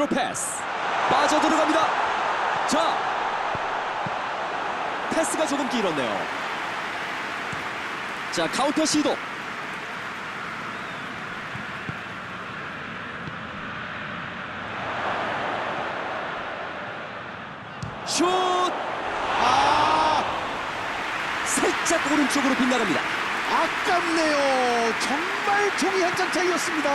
반대편으로 패스. 빠져 들어갑니다. 자, 패스가 조금 길었네요. 자, 카운터 시도. 슛! 아, 살짝 오른쪽으로 빗나갑니다. 아깝네요. 정말 종이 한 장 차이였습니다.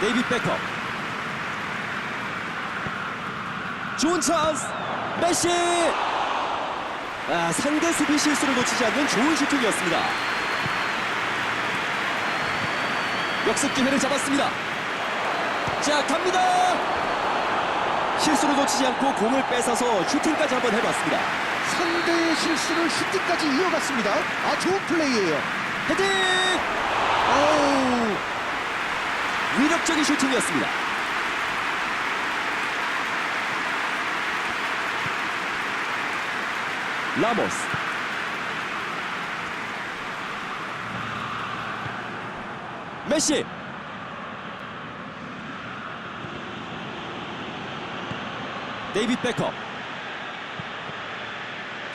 데이빗 베커. 좋은 찬스. 메시. 아, 상대 수비 실수를 놓치지 않는 좋은 슈팅이었습니다. 역습 기회를 잡았습니다. 자, 갑니다. 실수를 놓치지 않고 공을 뺏어서 슈팅까지 한번 해봤습니다. 상대의 실수를 슈팅까지 이어갔습니다. 아, 좋은 플레이예요. 헤딩! 어우, 위력적인 슈팅이었습니다. 라모스. 메시. 데이빗 베커.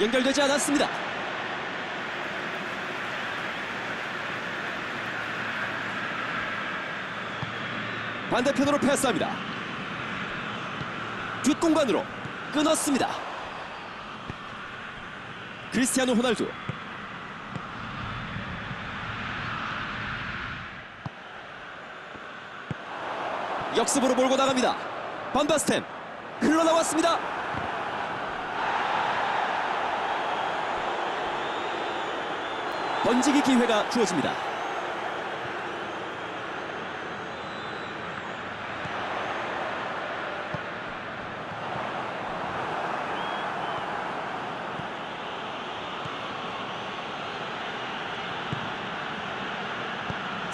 연결되지 않았습니다. 반대편으로 패스합니다. 뒷공간으로 끊었습니다. 크리스티아노 호날두. 역습으로 몰고 나갑니다. 반바스템 흘러나왔습니다. 번지기 기회가 주어집니다.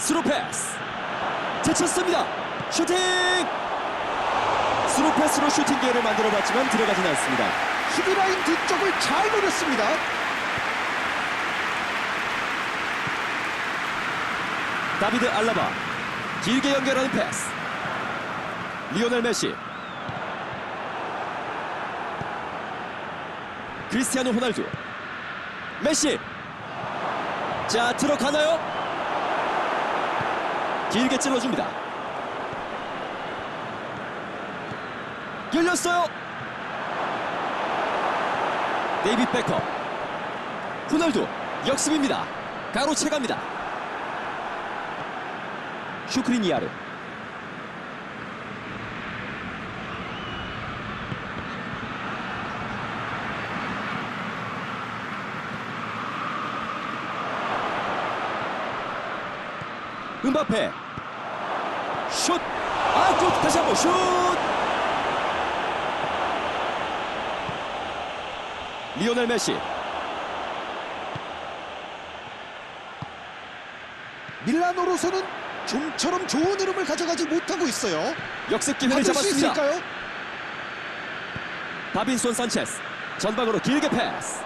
스루 패스 제쳤습니다. 슈팅! 스루 패스로 슈팅 기회를 만들어봤지만 들어가진 않습니다. 수비라인 뒤쪽을 잘 노렸습니다. 다비드 알라바 길게 연결하는 패스. 리오넬 메시. 크리스티아노 호날두. 메시. 자 들어가나요? 길게 찔러줍니다. 열렸어요. 데이빗 베커. 호날두 역습입니다. 가로채갑니다. 슈크리니아르 음바페 슛! 아, 또 다시 한번 슛! 리오넬 메시 밀라노로서는 좀처럼 좋은 흐름을 가져가지 못하고 있어요. 역습 기회를 잡았습니다? 다빈손 산체스 전방으로 길게 패스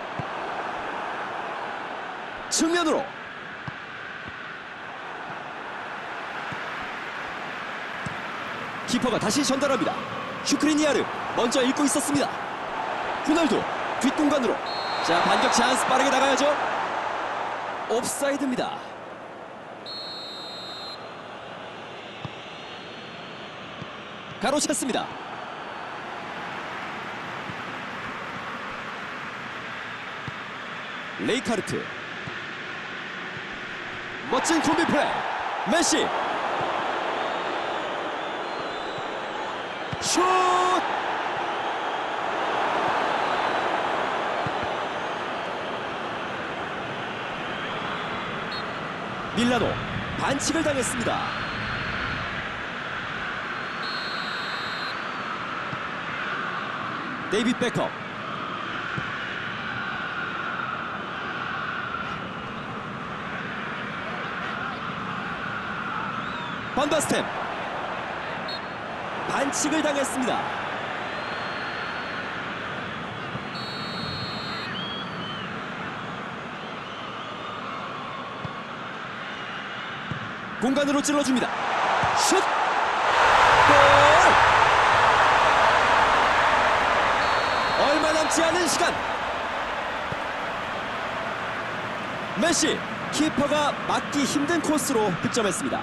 측면으로 키퍼가 다시 전달합니다. 슈크리니아르 먼저 읽고 있었습니다. 호날두 뒷공간으로. 자 반격 찬스 빠르게 나가야죠. 옵사이드입니다. 가로챘습니다. 레이카르트. 멋진 콤비 플레이. 메시 슛! 밀라노 반칙을 당했습니다. 데이빗 베커 반바스템 반칙을 당했습니다. 공간으로 찔러줍니다. 슛! 골! 얼마 남지 않은 시간. 메시 키퍼가 막기 힘든 코스로 득점했습니다.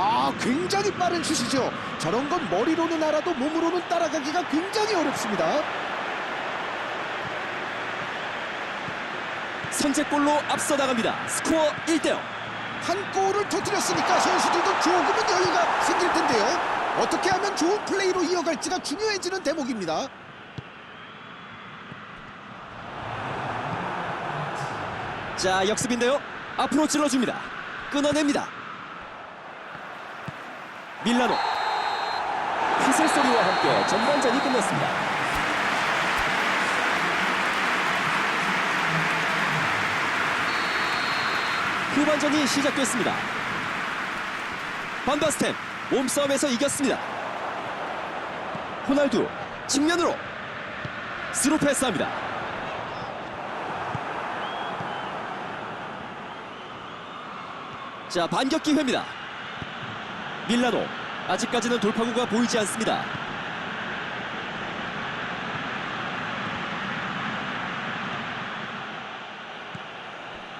아 굉장히 빠른 슛이죠. 저런 건 머리로는 알아도 몸으로는 따라가기가 굉장히 어렵습니다. 선제골로 앞서 나갑니다. 스코어 1대 0. 한 골을 터뜨렸으니까 선수들도 조금은 여유가 생길 텐데요. 어떻게 하면 좋은 플레이로 이어갈지가 중요해지는 대목입니다. 자 역습인데요. 앞으로 찔러줍니다. 끊어냅니다. 밀라노. 휘슬 소리와 함께 전반전이 끝났습니다. 후반전이 시작됐습니다. 반바스텐 몸싸움에서 이겼습니다. 호날두 측면으로 스루 패스합니다. 자 반격 기회입니다. 밀라노 아직까지는 돌파구가 보이지 않습니다.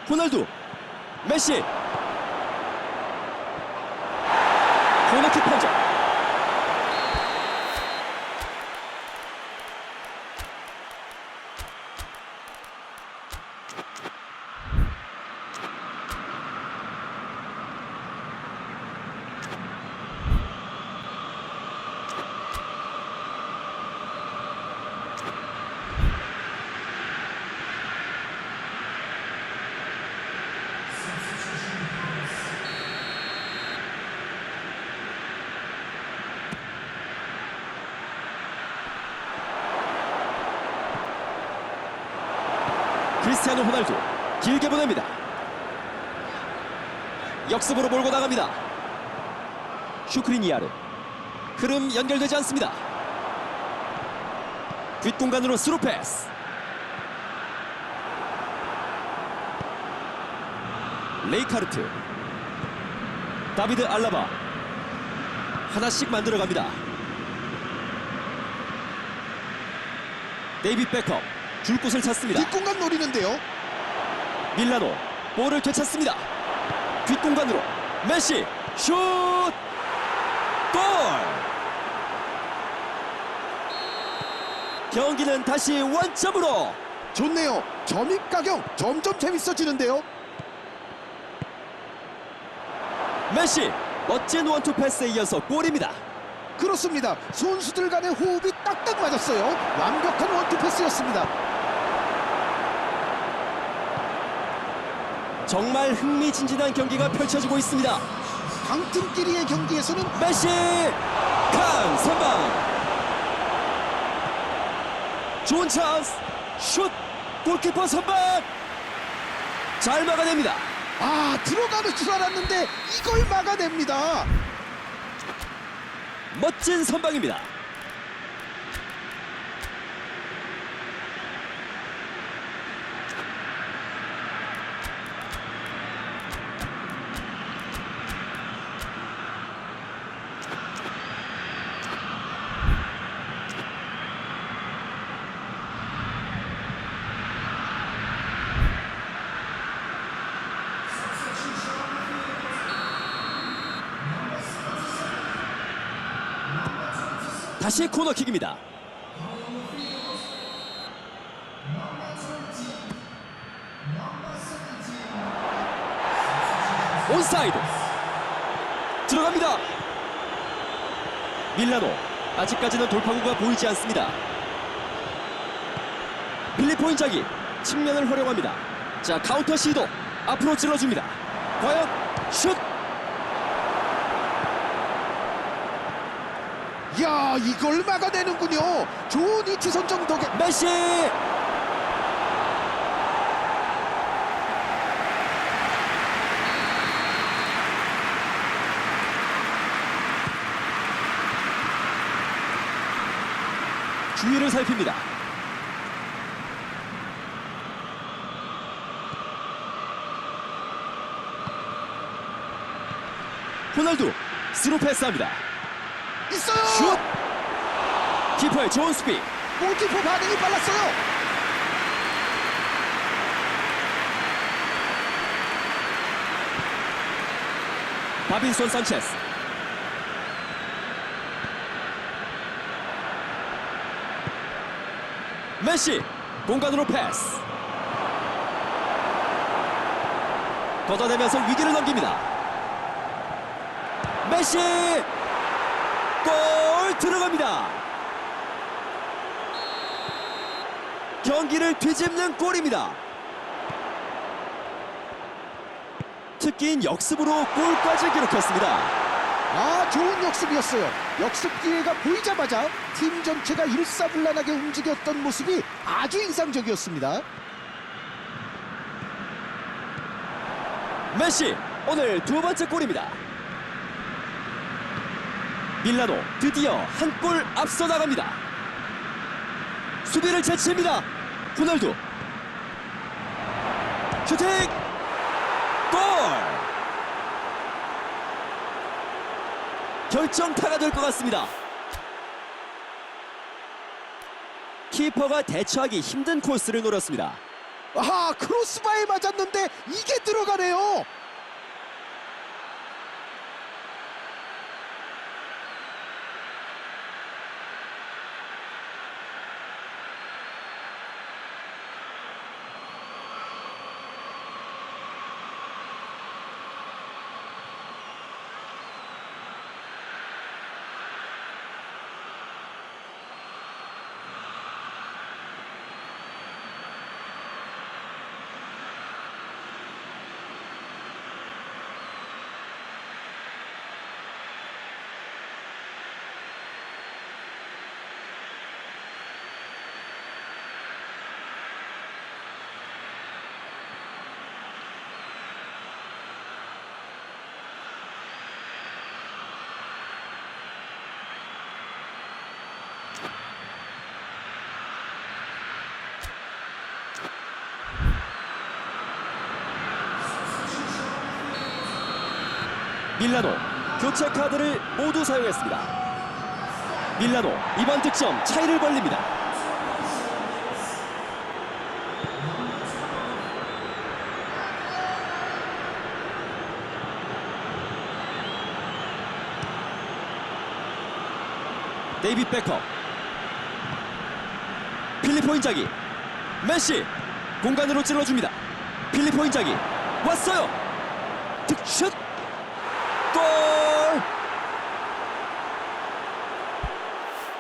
호날두 메시 코너킥 판정 크리스티아노 호날두 길게 보냅니다. 역습으로 몰고 나갑니다. 슈크리니아르 흐름 연결되지 않습니다. 뒷공간으로 스루 패스. 레이카르트 다비드 알라바 하나씩 만들어갑니다. 데이빗 베컴 줄 곳을 찾습니다. 뒷공간 노리는데요. 밀라노 볼을 되찾습니다. 뒷공간으로 메시 슛! 골! 경기는 다시 원점으로 좋네요. 점입 가경 점점 재밌어지는데요. 메시 멋진 원투 패스에 이어서 골입니다. 그렇습니다. 선수들 간의 호흡이 딱딱 맞았어요. 완벽한 원투 패스였습니다. 정말 흥미진진한 경기가 펼쳐지고 있습니다. 강팀끼리의 경기에서는 메시 강 선방 좋은 찬스 슛 골키퍼 선방 잘 막아냅니다. 아 들어가는 줄 알았는데 이걸 막아냅니다. 멋진 선방입니다. 다시 코너킥입니다. 온사이드 들어갑니다. 밀라노 아직까지는 돌파구가 보이지 않습니다. 필리포 인자기 측면을 활용합니다. 자 카운터 시도 앞으로 찔러줍니다. 과연 슛 야 이걸 막아내는군요. 좋은 위치 선정 덕에 메시 주위를 살핍니다. 호날두 스루 패스합니다. 있어요. 슛! 키퍼의 좋은 수비 골키퍼 반응이 빨랐어요. 바빈손 산체스 메시 공간으로 패스 걷어내면서 위기를 넘깁니다 메시 골 들어갑니다 경기를 뒤집는 골입니다 특기인 역습으로 골까지 기록했습니다 아 좋은 역습이었어요. 역습 기회가 보이자마자 팀 전체가 일사불란하게 움직였던 모습이 아주 인상적이었습니다. 메시 오늘 두 번째 골입니다. 밀라노 드디어 한 골 앞서 나갑니다. 수비를 제칩니다. 호날두 슈팅 골 결정타가 될 것 같습니다. 키퍼가 대처하기 힘든 코스를 노렸습니다. 아하 크로스바에 맞았는데 이게 들어가네요. 밀라노 교체 카드를 모두 사용했습니다. 밀라노 이번 득점 차이를 벌립니다. 데이빗 베커 필리포 인자기 메시 공간으로 찔러줍니다. 필리포 인자기 왔어요. 득슛 골!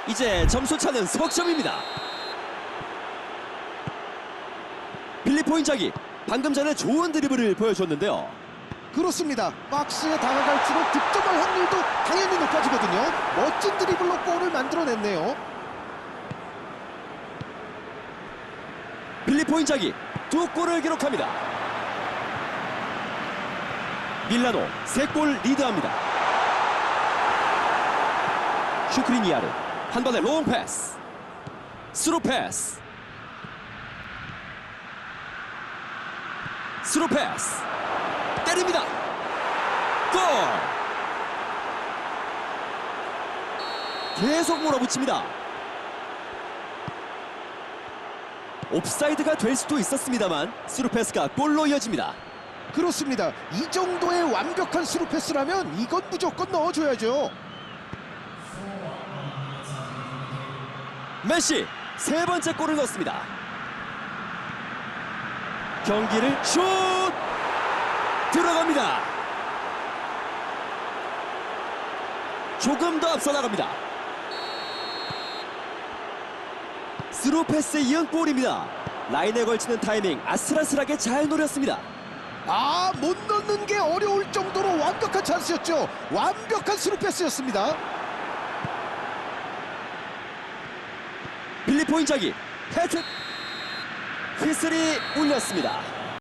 이제 점수차는 석점입니다. 필리포 인 자기 방금 전에 좋은 드리블을 보여줬는데요. 그렇습니다. 박스에 다가갈수록 득점할 확률도 당연히 높아지거든요. 멋진 드리블로 골을 만들어냈네요. 필리포 인 자기 두 골을 기록합니다. 밀라노 세 골 리드합니다. 슈크리니아르 한 번에 롱 패스 스루 패스 스루 패스 때립니다. 골! 계속 몰아붙입니다. 옵사이드가 될 수도 있었습니다만 스루 패스가 골로 이어집니다. 그렇습니다. 이 정도의 완벽한 스루 패스라면 이건 무조건 넣어줘야죠. 메시 세 번째 골을 넣었습니다. 경기를 슛 들어갑니다. 조금 더 앞서 나갑니다. 스루 패스에 이은 골입니다. 라인에 걸치는 타이밍 아슬아슬하게 잘 노렸습니다. 아, 못 넣는 게 어려울 정도로 완벽한 찬스였죠. 완벽한 스루 패스였습니다. 빌리 포 인자기 해트 휘슬이 울렸습니다.